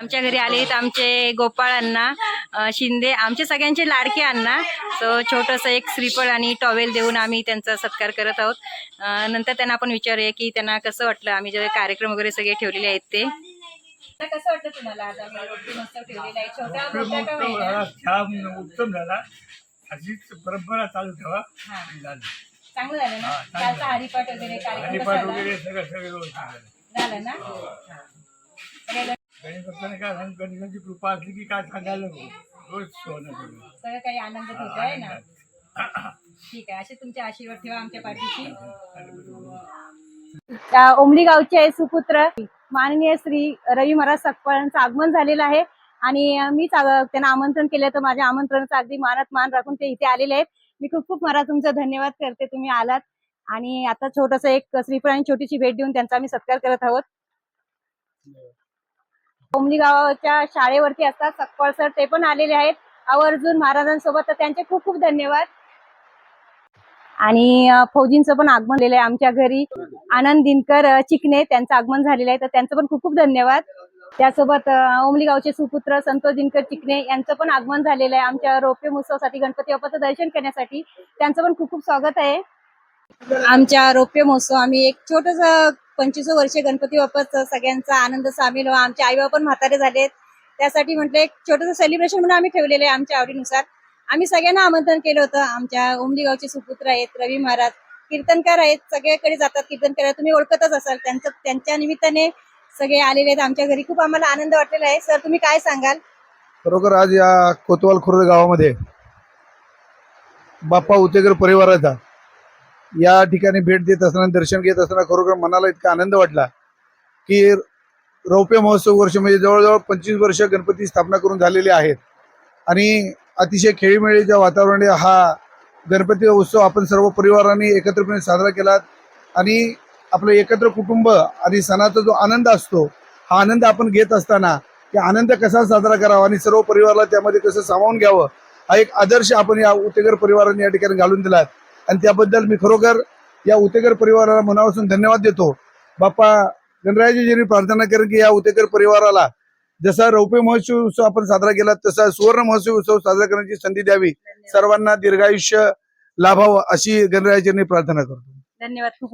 आमच्या घरी आले आहेत आमचे गोपाळ अण्णा शिंदे आमचे सगळ्यांचे लाडके अण्णा. सो छोटंसं एक श्रीफळ आणि टॉवेल देऊन आम्ही त्यांचा सत्कार करत आहोत. नंतर त्यांना आपण विचारूया की त्यांना कसं वाटलं? आम्ही जे कार्यक्रम वगैरे सगळे ठेवलेले आहेत ते. कसं वाटतं तुम्हाला आहे? उत्तम? झाला. अशीच परंपरा चालू ठेवा. हा. चांगलं झालं ना? हा, हरिपाठ वगैरे कार्यक्रम झालं? ना? काय सांग गणेशांची कृपा असली की काय सांगायला नको? रोज सोनं सगळं सगळं काही आनंद होत आहे. ना ठीक आहे असे तुमचे आशीर्वाद ठेवा आमच्या पाठीशी. ओमली गावचे सुपुत्र माननीय श्री रवी महाराज सकपाळांचं आगमन झालेलं आहे. आणि अं, त्यांना आमंत्रण केलं तर माझ्या आमंत्रणाचा अगदी मानात मान राखून ते इथे आलेले आहेत. मी खूप खूप महाराज तुमचा धन्यवाद करते तुम्ही आलात. आणि आता छोटस एक श्रीफळ आणि छोटीशी भेट देऊन त्यांचा आम्ही सत्कार करत आहोत. ओमली गावाच्या शाळेवरती असतात सकपाळ सर ते पण आलेले आहेत. आवर्जून महाराजांसोबत. तर त्यांचे खूप खूप धन्यवाद. आणि फौजींचं पण आगमन झालेलं आहे आमच्या घरी. आनंद दिनकर चिकणे त्यांचं आगमन झालेलं आहे. तर त्यांचं पण खूप खूप धन्यवाद. त्यासोबत ओमली गावचे सुपुत्र संतोष दिनकर चिकणे यांचं पण आगमन झालेलं आहे आमच्या रौप्य महोत्सवासाठी गणपती बाप्पाचं दर्शन करण्यासाठी. त्यांचं पण खूप खूप स्वागत आहे. आमच्या रौप्य महोत्सव आम्ही एक छोटस पंचवीस वर्ष गणपती बाप्पाचं सगळ्यांचा आनंद सामील व्हा. आमचे आई बाबा पण म्हातारे झालेत. त्यासाठी म्हटलं एक छोटंसं सेलिब्रेशन म्हणून आम्ही ठेवलेलं आहे आमच्या आवडीनुसार. आम्ही सगळ्यांना आमंत्रण केलं होतं. आमच्या उमली गावचे सुपुत्र आहेत रवी महाराज कीर्तनकार आहेत. सगळ्याकडे जातात कीर्तनकार तुम्ही ओळखतच असाल. त्यांचं त्यांच्या निमित्ताने सगळे आलेले आहेत. आमच्या घरी खूप आम्हाला आनंद वाटलेला आहे. सर तुम्ही काय सांगाल? खरोखर आज या कोतवाल खुर्द गावामध्ये बाप्पा उतेकर परिवाराचा या ठिकाणी भेट देत असताना दर्शन घेत असताना खरोखर मनाला इतका आनंद वाटला की रौप्य महोत्सव वर्ष म्हणजे जवळजवळ पंचवीस वर्ष गणपती स्थापना करून झालेले आहेत. आणि अतिशय खेळीमेळीच्या वातावरणाने हा गणपती उत्सव आपण सर्व परिवारांनी एकत्रपणे साजरा केला. आणि आपलं एकत्र कुटुंब आणि सणाचा जो आनंद असतो हा आनंद आपण घेत असताना की आनंद कसा साजरा करावा आणि सर्व परिवाराला त्यामध्ये कसं सामावून घ्यावं हा एक आदर्श आपण या उतेकर परिवाराने या ठिकाणी घालून दिलात. आणि त्याबद्दल मी खरोखर या उतेकर परिवाराला मनापासून धन्यवाद देतो. बाप्पा गणरायाजींनी प्रार्थना करेन की या उतेकर परिवाराला जसा रौप्य महोत्सव उत्सव आपण साजरा केला तसा सुवर्ण महोत्सव उत्सव साजरा करण्याची संधी द्यावी. सर्वांना दीर्घायुष्य लाभावं अशी गणरायाजींनी प्रार्थना करतो. धन्यवाद. खूप